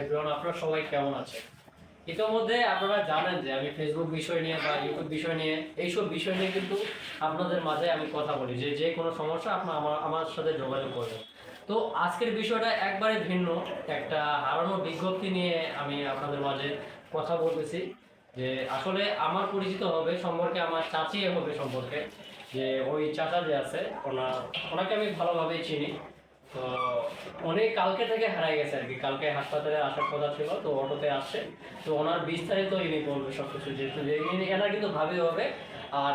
Everyone আপনারা সবাই কেমন আছেন? ইতিমধ্যে আপনারা জানেন যে আমি ফেসবুক বিষয় নিয়ে বা ইউটিউব বিষয় নিয়ে, এইসব বিষয় নিয়ে কিন্তু আপনাদের মাঝে আমি কথা বলি। যে যে কোনো সমস্যা আপনার আমার আমার সাথে যোগাযোগ করবেন। তো আজকের বিষয়টা একবারে ভিন্ন, একটা হারানো বিজ্ঞপ্তি নিয়ে আমি আপনাদের মাঝে কথা বলতেছি। যে আসলে আমার পরিচিত হবে, সম্পর্কে আমার চাচি হবে সম্পর্কে। যে ওই চাচা যে আছে, ওনার, ওনাকে আমি ভালোভাবেই চিনি। তো উনি কালকে থেকে হারাই গেছে আর কি। কালকে হাসপাতালে আসার কথা ছিল, তো অটোতে আসছে তো ওনার বিস্তারিত ইনি বলবে সব কিছু যেহেতু এনার কিন্তু ভাবে হবে। আর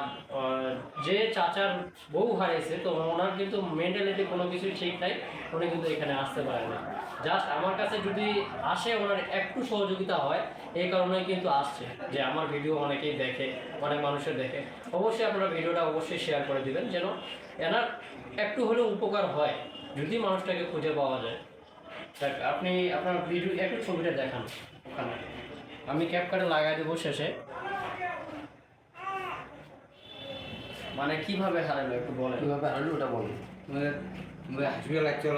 যে চাচার বউ হারিয়েছে, তো ওনার কিন্তু মেন্টালিটি কোনো কিছু ঠিক নাই, উনি কিন্তু এখানে আসতে পারে না। জাস্ট আমার কাছে যদি আসে, ওনার একটু সহযোগিতা হয়, এই কারণে কিন্তু আসছে, যে আমার ভিডিও অনেকেই দেখে, অনেক মানুষের দেখে। অবশ্যই আপনারা ভিডিওটা অবশ্যই শেয়ার করে দিবেন, যেন এনার একটু হলেও উপকার হয়, যদি মানুষটাকে খুঁজে পাওয়া যায়। দেখ, আপনি আপনার ভিডিও একটু ছবিটা দেখান, ওখানে। আমি ক্যাপ কার্ডে লাগাই দেবো শেষে। মানে কীভাবে হারালো একটু বলেন। কীভাবে হারালো ওটা বলো আমাদের আমাদের হসপিটাল চল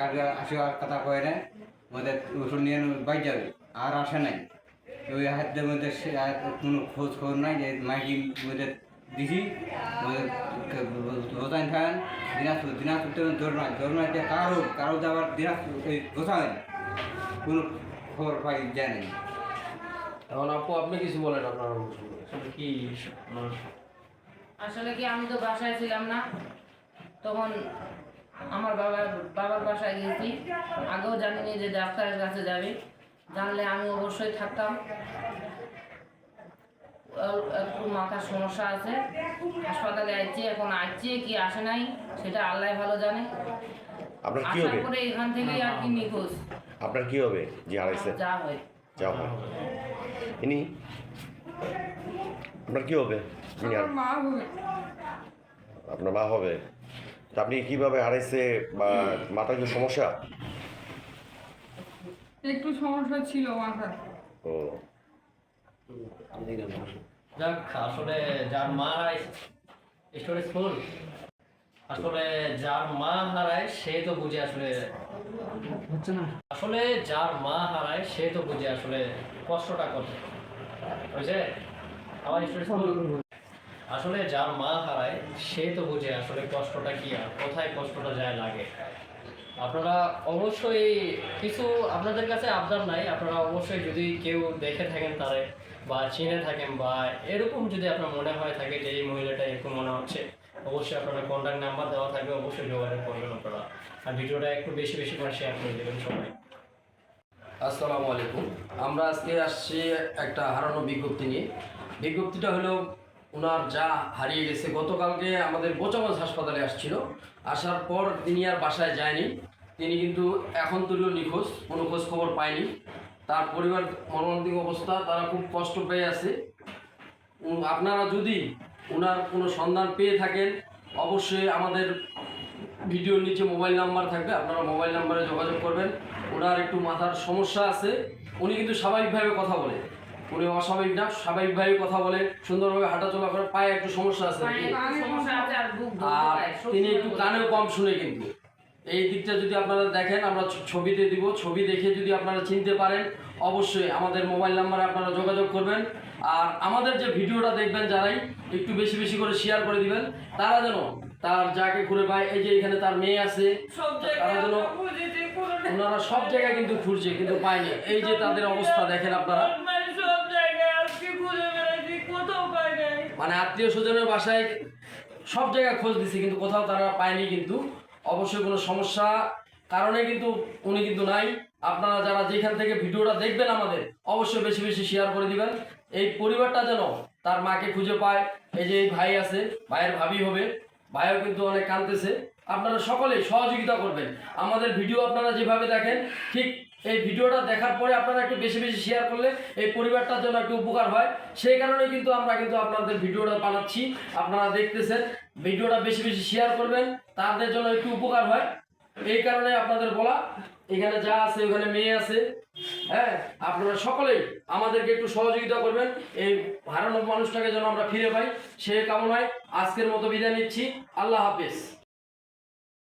কাজে আসিবার কথা কয়ে নেয় আমাদের ওষুধ নিয়ে বাইর যাবে আর আসে নাই। ওই হাতের মধ্যে সে কোনো খোঁজ খবর নাই যে মাইকি মধ্যে দিছি। গোসাইন খান দিনাজপুর দিনাজপুর থেকে দৌড়নায় দৌড়নাইতে কারও কারও যাবার দিনাজপুর ওই গোসাইন কোনো খবর পাই যায় নাই। এখন আপু আপনি কিছু বলেন আপনার কি মানুষ আসলে কি আমি তো বাসায় ছিলাম না তখন আমার বাবার বাবার বাসায় গেছি আগেও জানিনি যে ডাক্তারের কাছে যাবে। জানলে আমি অবশ্যই থাকতাম। একটু মাথার সমস্যা আছে। হাসপাতালে আসছে এখন আসছে কি আসে নাই সেটা আল্লাহ ভালো জানে। আপনার কি হবে? পরে এখান থেকেই আর কি নিখোঁজ। আপনার কি হবে? যে হারাইছে যা হয়। যা হয়। ইনি? আপনার কি হবে? আপনার মা হবে। তা আপনি কীভাবে হারাইছে বা মাথার কি সমস্যা? একটু সমস্যা ছিল মাথার ও। যাক আসলে যার মা স্টোরেজ ফুল। আসলে যার মা হারায় সে তো বুঝে আসলে আসলে যার মা হারায় সে তো বুঝে আসলে কষ্টটা কত। বুঝছে আমার আসলে যার মা হারায়, সে তো বুঝে আসলে কষ্টটা কি আর, কোথায় কষ্টটা যায় লাগে। আপনারা অবশ্যই কিছু আপনাদের কাছে আবদার নাই, আপনারা অবশ্যই যদি কেউ দেখে থাকেন তারে, বা চিনে থাকেন, বা এরকম যদি আপনার মনে হয় থাকে যে এই মহিলাটা এরকম মনে হচ্ছে, অবশ্যই আপনারা কন্ট্যাক্ট নাম্বার দেওয়া থাকবে, অবশ্যই যোগাযোগ করবেন আপনারা। আর ভিডিওটা একটু বেশি বেশি করে শেয়ার করে দেবেন সবাই। আসসালামু আলাইকুম। আমরা আজকে আসছি একটা হারানো বিজ্ঞপ্তি নিয়ে। বিজ্ঞপ্তিটা হলো ওনার যা হারিয়ে গেছে। গতকালকে আমাদের বোচাগঞ্জ হাসপাতালে আসছিল। আসার পর তিনি আর বাসায় যায়নি। তিনি কিন্তু এখন তুলিও নিখোঁজ, কোনো খোঁজ খবর পায়নি। তার পরিবার মর্মান্তিক অবস্থা, তারা খুব কষ্ট পেয়ে আছে। আপনারা যদি ওনার কোনো সন্ধান পেয়ে থাকেন, অবশ্যই আমাদের ভিডিওর নিচে মোবাইল নাম্বার থাকবে। আপনারা মোবাইল নাম্বারে যোগাযোগ করবেন। ওনার একটু মাথার সমস্যা আছে। উনি কিন্তু স্বাভাবিকভাবে কথা বলে। উনি অস্বাভাবিক না স্বাভাবিকভাবে কথা বলে সুন্দরভাবে হাঁটাচলা করে পায়ে একটু সমস্যা আছে আর তিনি একটু। কানেও কম শুনে কিন্তু। এই দিকটা যদি আপনারা দেখেন আমরা ছবিতে দিব ছবি দেখে যদি আপনারা চিনতে পারেন অবশ্যই আমাদের মোবাইল নাম্বারে আপনারা যোগাযোগ করবেন। আর আমাদের যে ভিডিওটা দেখবেন যারাই একটু বেশি বেশি করে শেয়ার করে দিবেন তারা যেন তার যাকে ঘুরে পায় এই যে এখানে তার মেয়ে আছে তারা যেন ওনারা সব জায়গায় কিন্তু খুঁজছে কিন্তু পায়নি। এই যে তাদের অবস্থা দেখেন আপনারা। মানে আত্মীয় স্বজনের বাসায় সব জায়গায় খোঁজ দিছে কিন্তু কোথাও তারা পায়নি কিন্তু। অবশ্যই কোনো সমস্যা কারণে কিন্তু উনি কিন্তু নাই। আপনারা যারা যেখান থেকে ভিডিওটা দেখবেন আমাদের, অবশ্যই বেশি বেশি শেয়ার করে দিবেন। এই পরিবারটা যেন তার মাকে খুঁজে পায়, এই যে এই ভাই আছে, ভাইয়ের ভাবি হবে, ভাইও কিন্তু অনেক কাঁদতেছে। আপনারা সকলেই সহযোগিতা করবেন। আমাদের ভিডিও আপনারা যেভাবে দেখেন, ঠিক এই ভিডিওটা দেখার পরে আপনারা একটু বেশি বেশি শেয়ার করলে এই পরিবারটার জন্য একটু উপকার হয়। সেই কারণে কিন্তু আমরা কিন্তু আপনাদের ভিডিওটা বানাচ্ছি। আপনারা দেখতেছেন, ভিডিওটা বেশি বেশি শেয়ার করবেন, তাদের জন্য একটু উপকার হয়। এই কারণে আপনাদের বলা, এখানে যা আছে ওখানে মেয়ে আছে। হ্যাঁ আপনারা সকলেই আমাদেরকে একটু সহযোগিতা করবেন। এই হারানো মানুষটাকে যেন আমরা ফিরে পাই, সে কামনায় আজকের মতো বিদায় নিচ্ছি। আল্লাহ হাফেজ।